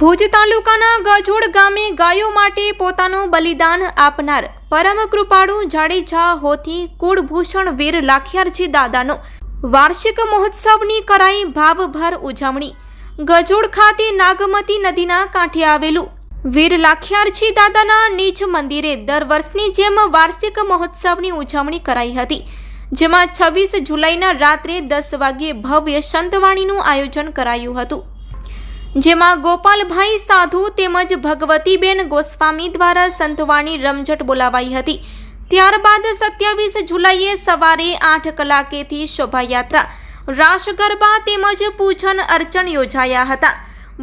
ભુજ તાલુકાના ગજોડ ગામે ગાયો માટે પોતાનું બલિદાન આપનાર પરમ કૃપાળુ જાડેજા હોથી કુળભૂષણ વીર લાખિયારજી દાદાનો વાર્ષિક મહોત્સવની કરાઈ ભાવભર ઉજવણી. ગજોડ ખાતે નાગમતી નદીના કાંઠે આવેલું વીર લાખિયારજી દાદાના નીચ મંદિરે દર વર્ષની જેમ વાર્ષિક મહોત્સવની ઉજવણી કરાઈ હતી, જેમાં છવ્વીસ જુલાઈના રાત્રે દસ વાગ્યે ભવ્ય સંતવાણીનું આયોજન કરાયું હતું. જેમાં ગોપાલભાઈ સાધુ તેમજ ભગવતીબેન ગોસ્વામી દ્વારા સંતવાણી રમઝટ બોલાવાઈ હતી. ત્યારબાદ સત્યાવીસ જુલાઈએ સવારે આઠ કલાકેથી શોભાયાત્રા રાસ ગરબા તેમજ પૂજન અર્ચન યોજાયા હતા.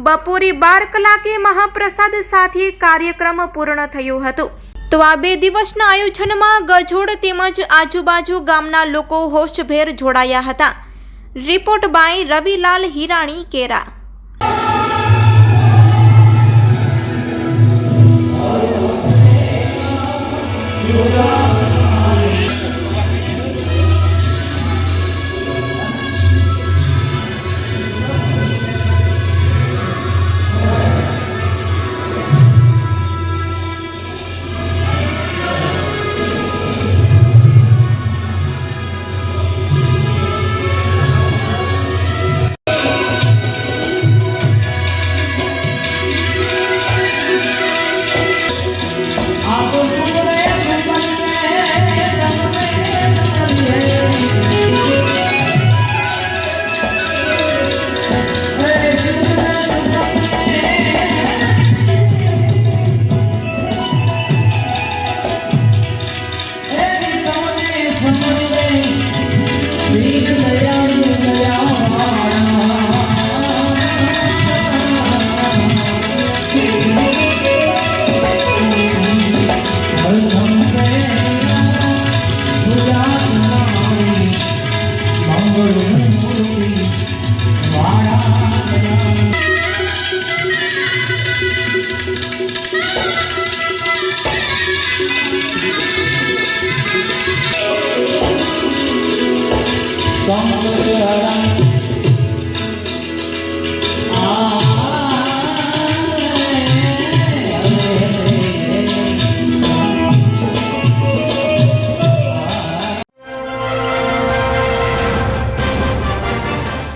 બપોરે બાર કલાકે મહાપ્રસાદ સાથે કાર્યક્રમ પૂર્ણ થયો હતો. તો આ બે દિવસના આયોજનમાં ગજોડ તેમજ આજુબાજુ ગામના લોકો હોશભેર જોડાયા હતા. Report by Ravilal Hirani Kera. cuando te harán